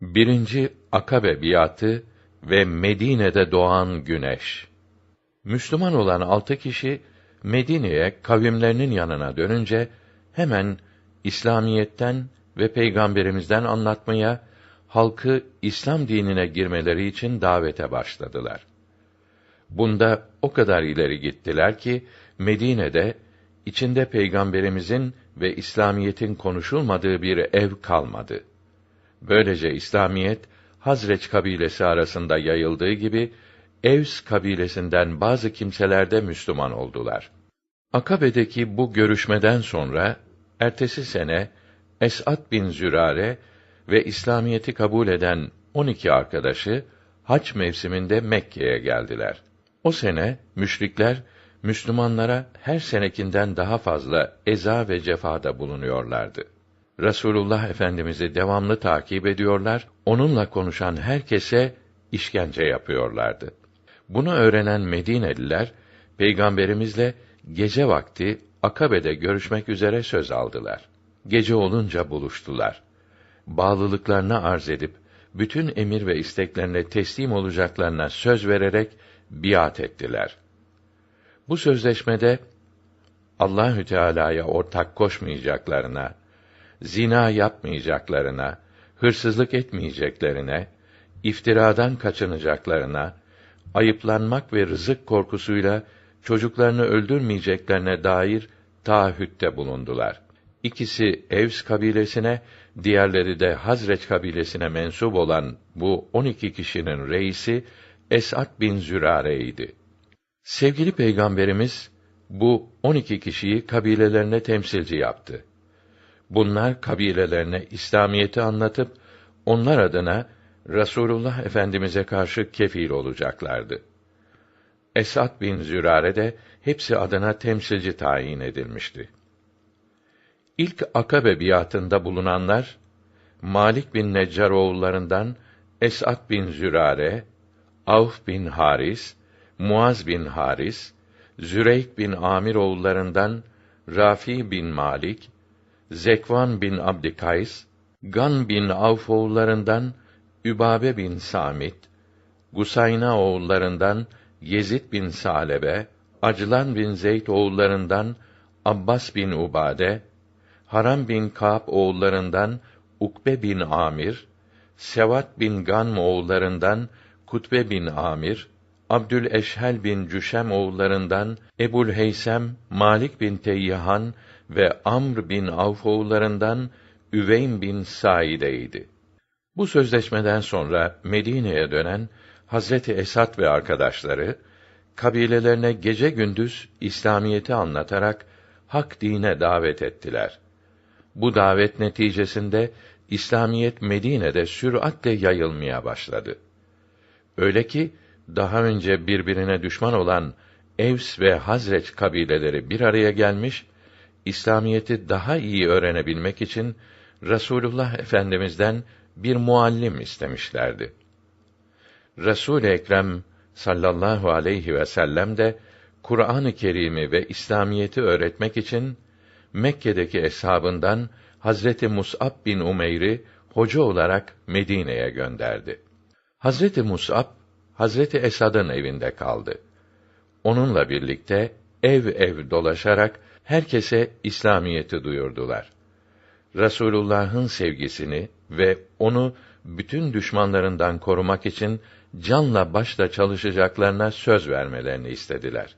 Birinci Akabe biatı ve Medine'de doğan güneş. Müslüman olan altı kişi Medine'ye kavimlerinin yanına dönünce hemen İslamiyetten ve peygamberimizden anlatmaya, halkı İslam dinine girmeleri için davete başladılar. Bunda o kadar ileri gittiler ki Medine'de içinde peygamberimizin ve İslamiyetin konuşulmadığı bir ev kalmadı. Böylece İslamiyet Hazreç kabilesi arasında yayıldığı gibi Evs kabilesinden bazı kimseler de Müslüman oldular. Akabe'deki bu görüşmeden sonra ertesi sene Es'ad bin Zürare ve İslamiyeti kabul eden 12 arkadaşı haç mevsiminde Mekke'ye geldiler. O sene müşrikler Müslümanlara her senekinden daha fazla eza ve cefada bulunuyorlardı. Resulullah Efendimizi devamlı takip ediyorlar, onunla konuşan herkese işkence yapıyorlardı. Bunu öğrenen Medineliler peygamberimizle gece vakti Akabe'de görüşmek üzere söz aldılar. Gece olunca buluştular. Bağlılıklarını arz edip bütün emir ve isteklerine teslim olacaklarına söz vererek biat ettiler. Bu sözleşmede Allahü Teala'ya ortak koşmayacaklarına, zina yapmayacaklarına, hırsızlık etmeyeceklerine, iftiradan kaçınacaklarına, ayıplanmak ve rızık korkusuyla çocuklarını öldürmeyeceklerine dair taahhütte bulundular. İkisi Evs kabilesine, diğerleri de Hazreç kabilesine mensup olan bu on iki kişinin reisi Es'ad bin Zürare'ydi. Sevgili Peygamberimiz bu on iki kişiyi kabilelerine temsilci yaptı. Bunlar kabilelerine İslamiyeti anlatıp onlar adına Rasulullah Efendimize karşı kefil olacaklardı. Esad bin Zürare de hepsi adına temsilci tayin edilmişti. İlk Akabe biatında bulunanlar Malik bin Neccar oğullarından Esad bin Zürare, Avf bin Haris, Muaz bin Haris, Züreyk bin Amir oğullarından Rafi bin Malik, Zekvan bin Abdikays, Gan bin Avf oğullarından Übabe bin Samit, Gusayna oğullarından Yezid bin Salebe, Acılan bin Zeyd oğullarından Abbas bin Ubade, Haram bin Ka'b oğullarından Ukbe bin Amir, Sevat bin Gan oğullarından Kutbe bin Amir, Abdül Eşhel bin Cüşem oğullarından Ebul Heysem, Malik bin Teyyahan ve Amr bin Avf oğullarından Üveym bin Saide'ydi. Bu sözleşmeden sonra Medine'ye dönen Hazreti Esad ve arkadaşları kabilelerine gece gündüz İslamiyeti anlatarak hak dine davet ettiler. Bu davet neticesinde İslamiyet Medine'de süratle yayılmaya başladı. Öyle ki daha önce birbirine düşman olan Evs ve Hazreç kabileleri bir araya gelmiş, İslamiyeti daha iyi öğrenebilmek için Rasulullah Efendimizden bir muallim istemişlerdi. Resul Ekrem sallallahu aleyhi ve sellem de Kur'an-ı Kerim'i ve İslamiyeti öğretmek için Mekke'deki eshabından Hazreti Mus'ab bin Umeyr'i hoca olarak Medine'ye gönderdi. Hazreti Mus'ab Hazreti Esad'ın evinde kaldı. Onunla birlikte ev ev dolaşarak herkese İslamiyeti duyurdular. Resulullah'ın sevgisini ve onu bütün düşmanlarından korumak için canla başla çalışacaklarına söz vermelerini istediler.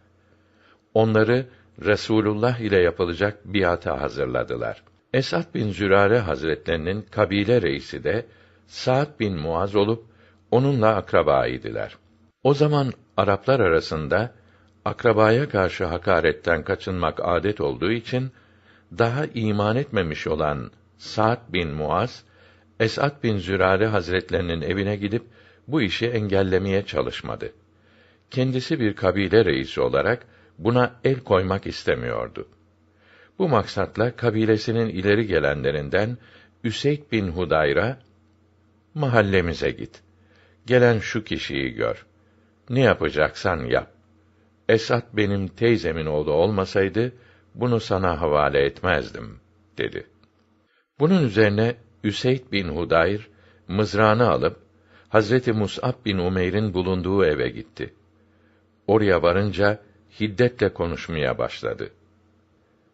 Onları Resulullah ile yapılacak biata hazırladılar. Esad bin Zürare Hazretlerinin kabile reisi de Sa'd bin Muaz olup onunla akraba idiler. O zaman Araplar arasında akrabaya karşı hakaretten kaçınmak adet olduğu için daha iman etmemiş olan Sa'd bin Muaz Esad bin Zürare Hazretlerinin evine gidip bu işi engellemeye çalışmadı. Kendisi bir kabile reisi olarak buna el koymak istemiyordu. Bu maksatla kabilesinin ileri gelenlerinden Üseyd bin Hudayra mahallemize git. Gelen şu kişiyi gör. Ne yapacaksan yap. Esat benim teyzemin oğlu olmasaydı bunu sana havale etmezdim dedi. Bunun üzerine Üseyd bin Hudayr mızrağını alıp Hazreti Mus'ab bin Umeyr'in bulunduğu eve gitti. Oraya varınca hiddetle konuşmaya başladı.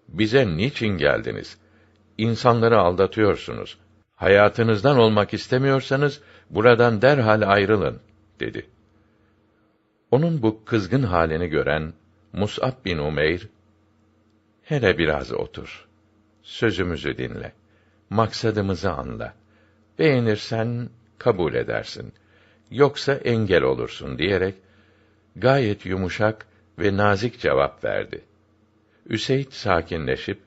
Bize niçin geldiniz? İnsanları aldatıyorsunuz. Hayatınızdan olmak istemiyorsanız buradan derhal ayrılın dedi. Onun bu kızgın halini gören Mus'ab bin Umeyr hele biraz otur. Sözümüzü dinle. Maksadımızı anla. Beğenirsen kabul edersin. Yoksa engel olursun diyerek gayet yumuşak ve nazik cevap verdi. Üseyd sakinleşip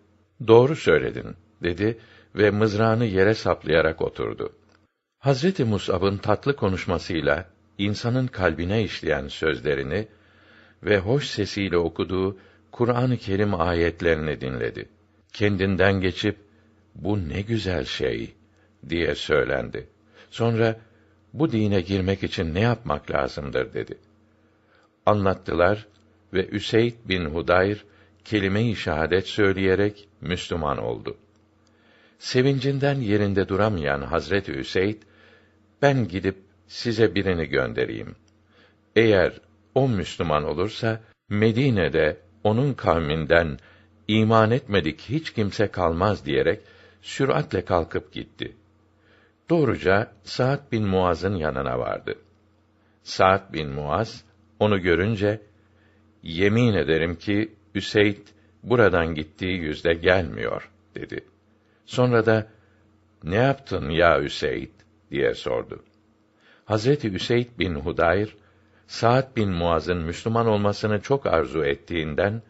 doğru söyledin dedi ve mızrağını yere saplayarak oturdu. Hazreti Mus'ab'ın tatlı konuşmasıyla insanın kalbine işleyen sözlerini ve hoş sesiyle okuduğu Kur'an-ı Kerim ayetlerini dinledi. Kendinden geçip bu ne güzel şey diye söylendi. Sonra bu dine girmek için ne yapmak lazımdır dedi. Anlattılar ve Üseyd bin Hudayr kelime-i şehadet söyleyerek Müslüman oldu. Sevincinden yerinde duramayan Hazreti Üseyd, ben gidip size birini göndereyim. Eğer o Müslüman olursa, Medine'de onun kavminden iman etmedik hiç kimse kalmaz diyerek süratle kalkıp gitti. Doğruca Sa'd bin Muaz'ın yanına vardı. Sa'd bin Muaz onu görünce yemin ederim ki Üseyd buradan gittiği yüzde gelmiyor dedi. Sonra da ne yaptın ya Üseyd diye sordu. Hazreti Üseyd bin Hudayr Sa'd bin Muaz'ın Müslüman olmasını çok arzu ettiğinden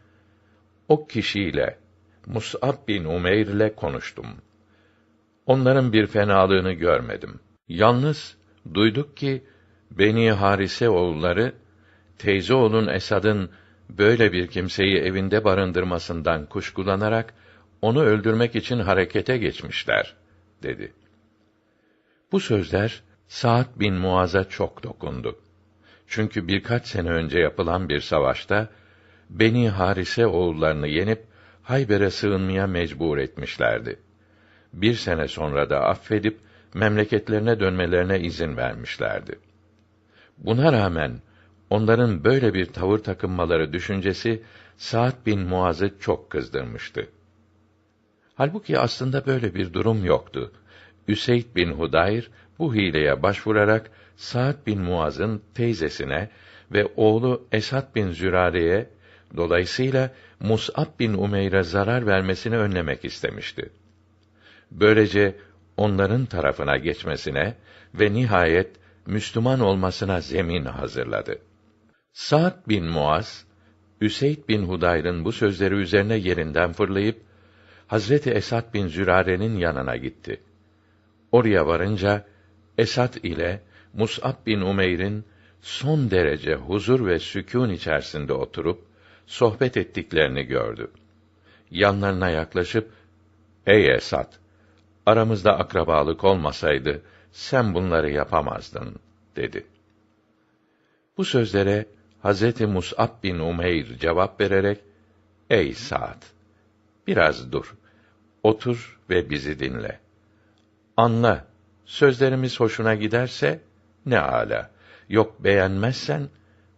o kişiyle Mus'ab bin Umeyr ile konuştum. Onların bir fenalığını görmedim. Yalnız duyduk ki Beni Harise oğulları teyze oğlun Esad'ın böyle bir kimseyi evinde barındırmasından kuşkulanarak onu öldürmek için harekete geçmişler dedi. Bu sözler Sa'd bin Muaz'a çok dokundu. Çünkü birkaç sene önce yapılan bir savaşta Beni Harise oğullarını yenip Hayber'e sığınmaya mecbur etmişlerdi. Bir sene sonra da affedip memleketlerine dönmelerine izin vermişlerdi. Buna rağmen onların böyle bir tavır takınmaları düşüncesi Sa'd bin Muaz'ı çok kızdırmıştı. Halbuki aslında böyle bir durum yoktu. Üseyd bin Hudayr bu hileye başvurarak Sa'd bin Muaz'ın teyzesine ve oğlu Esad bin Zürare'ye dolayısıyla Mus'ab bin Umeyr'e zarar vermesini önlemek istemişti. Böylece onların tarafına geçmesine ve nihayet Müslüman olmasına zemin hazırladı. Sa'd bin Muaz, Üseyd bin Hudayr'ın bu sözleri üzerine yerinden fırlayıp Hazreti Esad bin Zürare'nin yanına gitti. Oraya varınca Esad ile Mus'ab bin Umeyr'in son derece huzur ve sükûn içerisinde oturup sohbet ettiklerini gördü. Yanlarına yaklaşıp "Ey Esad, aramızda akrabalık olmasaydı sen bunları yapamazdın." dedi. Bu sözlere Hazreti Mus'ab bin Umeyr cevap vererek "Ey Sa'd, biraz dur. Otur ve bizi dinle. Anla. Sözlerimiz hoşuna giderse ne ala. Yok beğenmezsen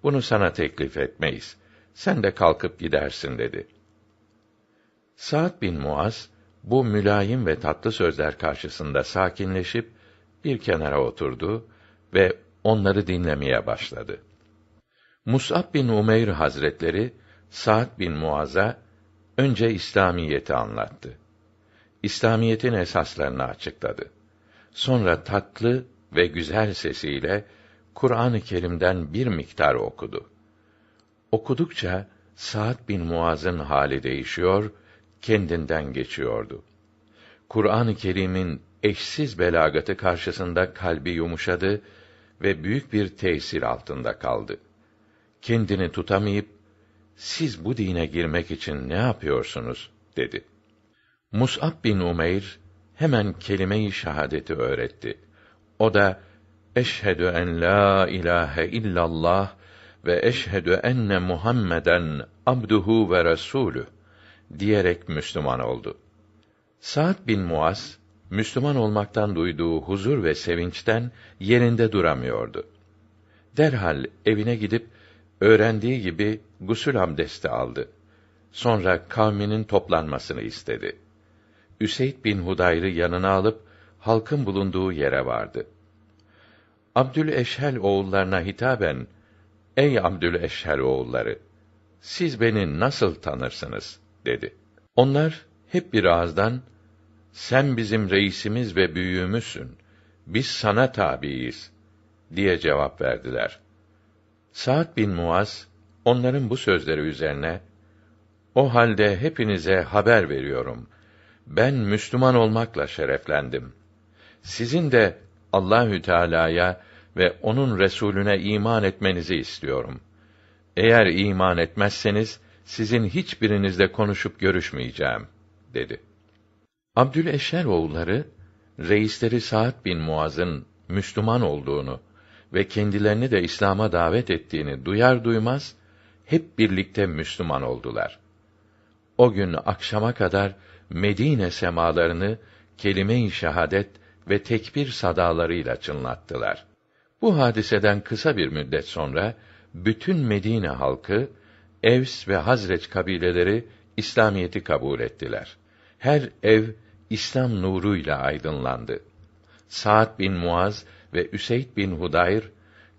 bunu sana teklif etmeyiz. Sen de kalkıp gidersin dedi. Sa'd bin Muaz bu mülayim ve tatlı sözler karşısında sakinleşip bir kenara oturdu ve onları dinlemeye başladı. Mus'ab bin Umeyr Hazretleri Sa'd bin Muaz'a önce İslamiyeti anlattı. İslamiyetin esaslarını açıkladı. Sonra tatlı ve güzel sesiyle Kur'an-ı Kerim'den bir miktar okudu. Okudukça Sa'd bin Muaz'ın hali değişiyor, kendinden geçiyordu. Kur'an-ı Kerim'in eşsiz belagatı karşısında kalbi yumuşadı ve büyük bir tesir altında kaldı. Kendini tutamayıp siz bu dine girmek için ne yapıyorsunuz dedi. Mus'ab bin Umeyr hemen kelime-i şehadeti öğretti. O da eşhedü en la ilahe illallah ve eşhedü enne Muhammeden abduhu ve resulü diyerek Müslüman oldu. Sa'd bin Muaz Müslüman olmaktan duyduğu huzur ve sevinçten yerinde duramıyordu. Derhal evine gidip öğrendiği gibi gusül abdesti aldı. Sonra kavminin toplanmasını istedi. Üseyd bin Hudayr'ı yanına alıp halkın bulunduğu yere vardı. Abdül Eşhel oğullarına hitaben Ey Abdül Eşhel oğulları siz beni nasıl tanırsınız dedi. Onlar hep bir ağızdan sen bizim reisimiz ve büyüğümüzsün. Biz sana tabiiyiz diye cevap verdiler. Sa'd bin Muaz onların bu sözleri üzerine o halde hepinize haber veriyorum. Ben Müslüman olmakla şereflendim. Sizin de Allahü Teala'ya ve onun Resulüne iman etmenizi istiyorum. Eğer iman etmezseniz sizin hiçbirinizle konuşup görüşmeyeceğim dedi. Abdüleşer oğulları reisleri Sa'd bin Muaz'ın Müslüman olduğunu ve kendilerini de İslam'a davet ettiğini duyar duymaz hep birlikte Müslüman oldular. O gün akşama kadar Medine semalarını kelime-i şehadet ve tekbir sadalarıyla çınlattılar. Bu hadiseden kısa bir müddet sonra bütün Medine halkı Evs ve Hazreç kabileleri İslamiyeti kabul ettiler. Her ev İslam nuruyla aydınlandı. Sa'd bin Muaz ve Üseyd bin Hudayr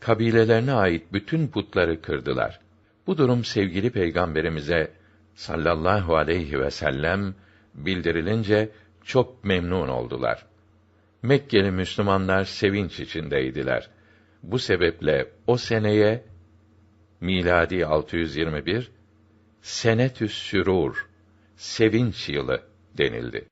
kabilelerine ait bütün putları kırdılar. Bu durum sevgili peygamberimize sallallahu aleyhi ve sellem bildirilince çok memnun oldular. Mekkeli Müslümanlar sevinç içindeydiler. Bu sebeple o seneye miladi 621 senetüs sürur sevinç yılı denildi.